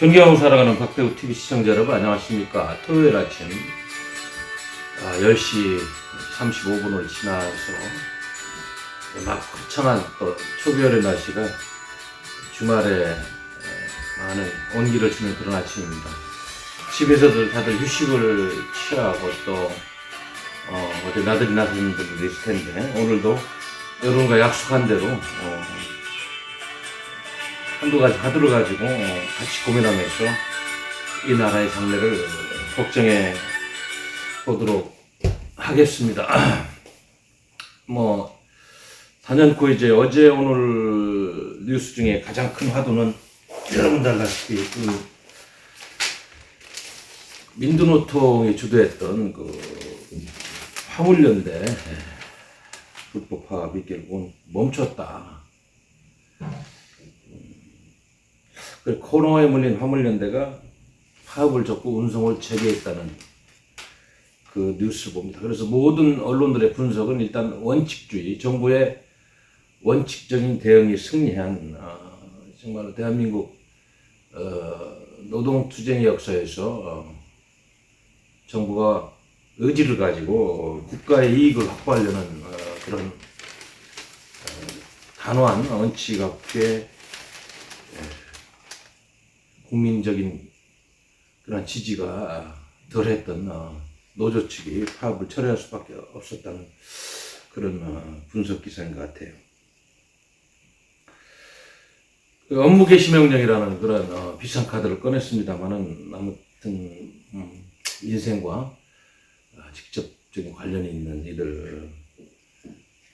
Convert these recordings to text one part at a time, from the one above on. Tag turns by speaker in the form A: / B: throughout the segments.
A: 존경하고 사랑하는 박대우 TV 시청자 여러분 안녕하십니까 토요일 아침 아, 10시 35분을 지나서 막 거창한 또 초겨울의 날씨가 주말에 에, 많은 온기를 주는 그런 아침입니다. 집에서도 다들 휴식을 취하고 또 어, 어제 나들이 나서는 분들도 있을 텐데 오늘도 여러분과 약속한 대로 어, 한두 가지 하드를 가지고 어, 같이 고민하면서 이 나라의 장래를 걱정해 보도록 하겠습니다. 뭐 단연코 이제 어제 오늘 뉴스 중에 가장 큰 화두는 여러분들 알다시피 그 민주노총이 주도했던 그 화물연대 불법 파업 이 결국은 멈췄다. 그 코로나에 물린 화물연대가 파업을 접고 운송을 재개했다는 그 뉴스를 봅니다. 그래서 모든 언론들의 분석은 일단 원칙주의, 정부의 원칙적인 대응이 승리한 아, 정말 대한민국 어, 노동투쟁의 역사에서 어, 정부가 의지를 가지고 국가의 이익을 확보하려는 어, 그런 어, 단호한 원칙 없게 국민적인 그런 지지가 덜했던 어, 노조 측이 파업을 철회할 수밖에 없었다는 그런 어, 분석 기사인 것 같아요. 그 업무 개시 명령이라는 그런 어, 비싼 카드를 꺼냈습니다만은 아무튼 음, 인생과 어, 직접적인 관련이 있는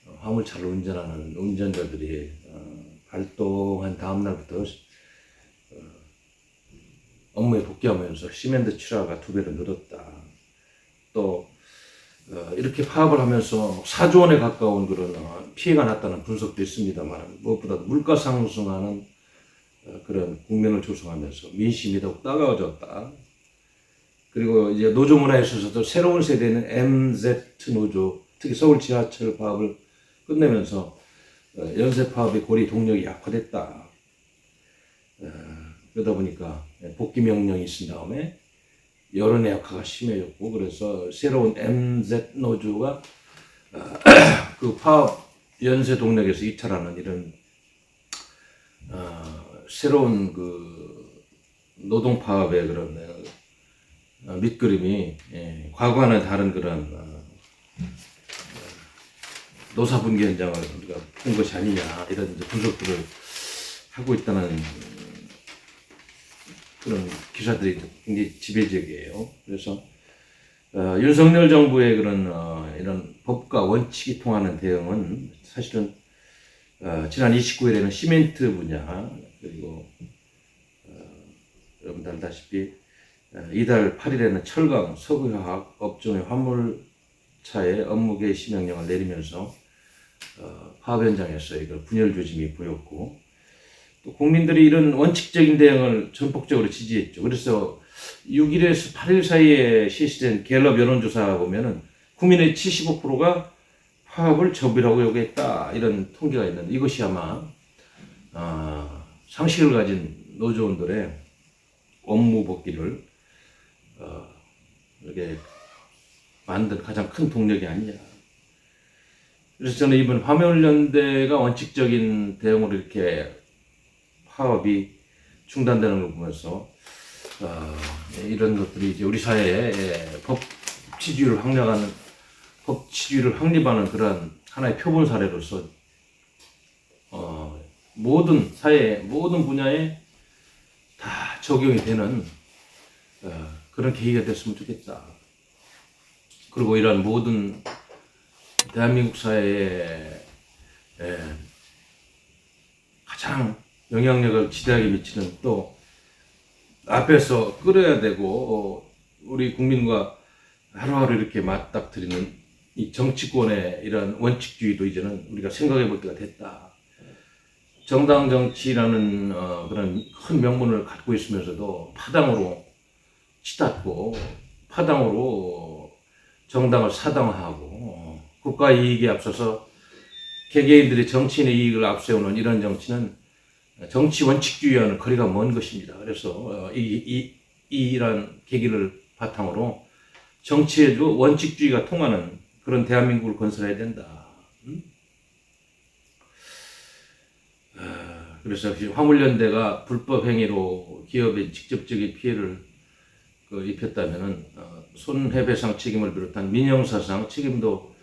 A: 어, 화물차를 운전하는 운전자들이 어, 발동한 다음 날부터 업무에 복귀하면서 시멘트 출하가 두 배로 늘었다. 또 어, 이렇게 파업을 하면서 4조 원에 가까운 그런 어, 피해가 났다는 분석도 있습니다만 무엇보다 물가 상승하는 어, 그런 국면을 조성하면서 민심이 더욱 따가워졌다. 그리고 이제 노조 문화에 있어서도 새로운 세대는 MZ 노조, 특히 서울 지하철 파업을 끝내면서 어, 연쇄 파업의 고리 동력이 약화됐다. 어, 그러다 보니까 복귀 명령이 있은 다음에 여론의 약화가 심해졌고 그래서 새로운 MZ 노조가 어, 그 파업 연쇄 동력에서 이탈하는 이런 어, 새로운 그 노동 파업의 그런 어, 밑그림이 예, 과거와는 다른 그런 어, 노사 분기 현장을 우리가 본 것이 아니냐 이런 분석들을 하고 있다는 그런 기사들이 굉장히 지배적이에요. 그래서 어, 윤석열 정부의 그런 어, 이런 법과 원칙이 통하는 대응은 사실은 어, 지난 29일에는 시멘트 분야 그리고 어, 여러분들 알다시피 어, 이달 8일에는 철강, 석유화학 업종의 화물차의 업무 개시 명령을 내리면서 어, 파업 현장에서 이걸 분열 조짐이 보였고 또 국민들이 이런 원칙적인 대응을 전폭적으로 지지했죠. 그래서 6일에서 8일 사이에 실시된 갤럽 여론조사 보면은 국민의 75%가 파업을 접이라고 요구했다 이런 통계가 있는데 이것이 아마 어, 상식을 가진 노조원들의 업무 복귀를 어, 이렇게 만든 가장 큰 동력이 아니냐. 그래서 저는 이번 화물연대가 원칙적인 대응으로 이렇게 파업이 중단되는 걸 보면서 어, 이런 것들이 이제 우리 사회에 예, 법 치주를 확립하는 법 치주를 확립하는 그런 하나의 표본 사례로서 어, 모든 사회 모든 분야에 다 적용이 되는 어, 그런 계기가 됐으면 좋겠다. 그리고 이러한 모든 대한민국 사회에 예, 가장 영향력을 지대하게 미치는 또 앞에서 끌어야 되고 어, 우리 국민과 하루하루 이렇게 맞닥뜨리는 이 정치권의 이런 원칙주의도 이제는 우리가 생각해 볼 때가 됐다. 정당 정치라는 어, 그런 큰 명분을 갖고 있으면서도 파당으로 치닫고 파당으로 정당을 사당하고 어, 국가 이익에 앞서서 개개인들이 정치인의 이익을 앞세우는 이런 정치는 정치 원칙주의와는 거리가 먼 것입니다. 그래서 어, 이, 이, 이런 계기를 바탕으로 정치에도 원칙주의가 통하는 그런 대한민국을 건설해야 된다. 음? 아, 그래서 화물연대가 불법 행위로 기업에 직접적인 피해를 그 입혔다면은 어, 손해배상 책임을 비롯한 민형사상 책임도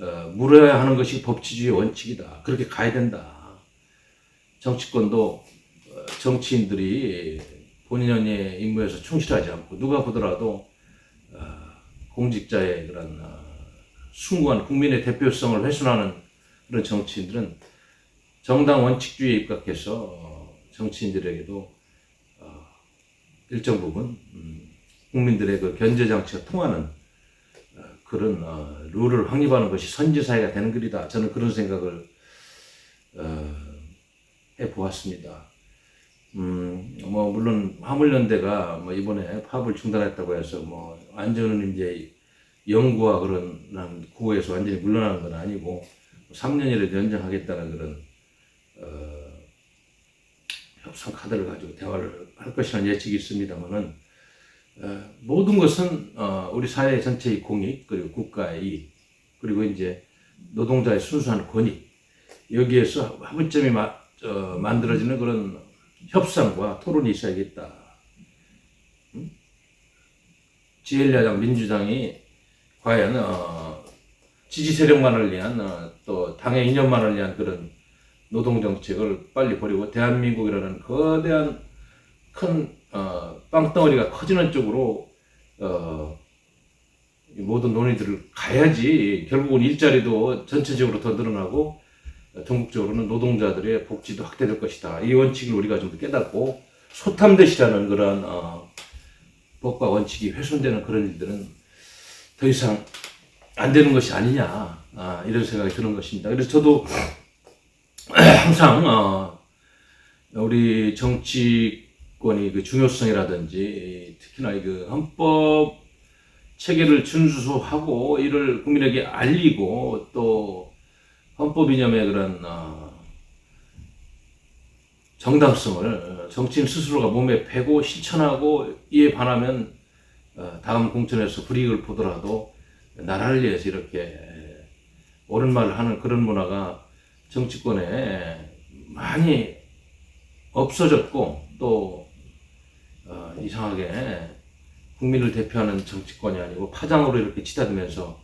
A: 어, 물어야 하는 것이 법치주의 원칙이다. 그렇게 가야 된다. 정치권도 어, 정치인들이 본인의 임무에서 충실하지 않고 누가 보더라도 어, 공직자의 그런 어, 숭고한 국민의 대표성을 훼손하는 그런 정치인들은 정당 원칙주의에 입각해서 어, 정치인들에게도 어, 일정 부분 음, 국민들의 그 견제 장치가 통하는 어, 그런 어, 룰을 확립하는 것이 선지사회가 되는 길이다. 저는 그런 생각을 어, 해 보았습니다. 음, 뭐 물론 화물연대가 뭐 이번에 파업을 중단했다고 해서 뭐 완전은 이제 연구와 그런 난 구호에서 완전히 물러나는 건 아니고 3년이라도 연장하겠다는 그런 어, 협상 카드를 가지고 대화를 할 것이라는 예측이 있습니다만은 어, 모든 것은 어, 우리 사회 전체의 공익 그리고 국가의 그리고 이제 노동자의 순수한 권익 여기에서 화분점이 마, 어, 만들어지는 그런 협상과 토론이 있어야겠다. 음? 지혜야당 민주당이 과연 어, 지지 세력만을 위한 어, 또 당의 이념만을 위한 그런 노동 정책을 빨리 버리고 대한민국이라는 거대한 큰 어, 빵덩어리가 커지는 쪽으로 어, 이 모든 논의들을 가야지 결국은 일자리도 전체적으로 더 늘어나고 어, 전국적으로는 노동자들의 복지도 확대될 것이다. 이 원칙을 우리가 좀더 깨닫고 소탐대시라는 그런 어, 법과 원칙이 훼손되는 그런 일들은 더 이상 안 되는 것이 아니냐 아, 이런 생각이 드는 것입니다. 그래서 저도 항상 어, 우리 정치권이 그 중요성이라든지 특히나 그 헌법 체계를 준수하고 이를 국민에게 알리고 또 헌법 이념의 그런 어, 정당성을 정치인 스스로가 몸에 배고 실천하고 이에 반하면 어, 다음 공천에서 불이익을 보더라도 나라를 위해서 이렇게 옳은 말을 하는 그런 문화가 정치권에 많이 없어졌고 또 어, 이상하게 국민을 대표하는 정치권이 아니고 파장으로 이렇게 치닫으면서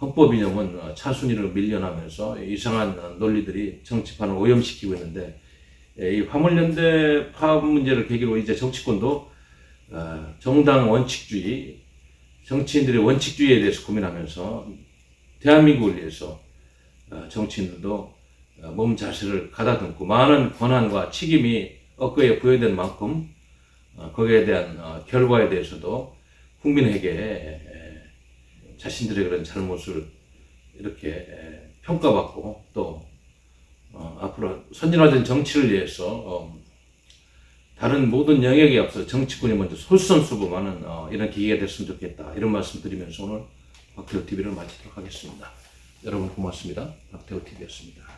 A: 헌법 이념은 어, 차순위로 밀려나면서 이상한 논리들이 정치판을 오염시키고 있는데 예, 이 화물연대 파업 문제를 계기로 이제 정치권도 어, 정당 원칙주의, 정치인들의 원칙주의에 대해서 고민하면서 대한민국을 위해서 어, 정치인들도 어, 몸 자세를 가다듬고 많은 권한과 책임이 업거에 부여된 만큼 어, 거기에 대한 어, 결과에 대해서도 국민에게 에, 자신들의 그런 잘못을 이렇게 에, 평가받고 또 어, 앞으로 선진화된 정치를 위해서 어, 다른 모든 영역에 앞서 정치권이 먼저 솔선수범하는 어, 이런 기회가 됐으면 좋겠다 이런 말씀 드리면서 오늘 박태호 TV를 마치도록 하겠습니다. 여러분 고맙습니다. 박태호 TV였습니다.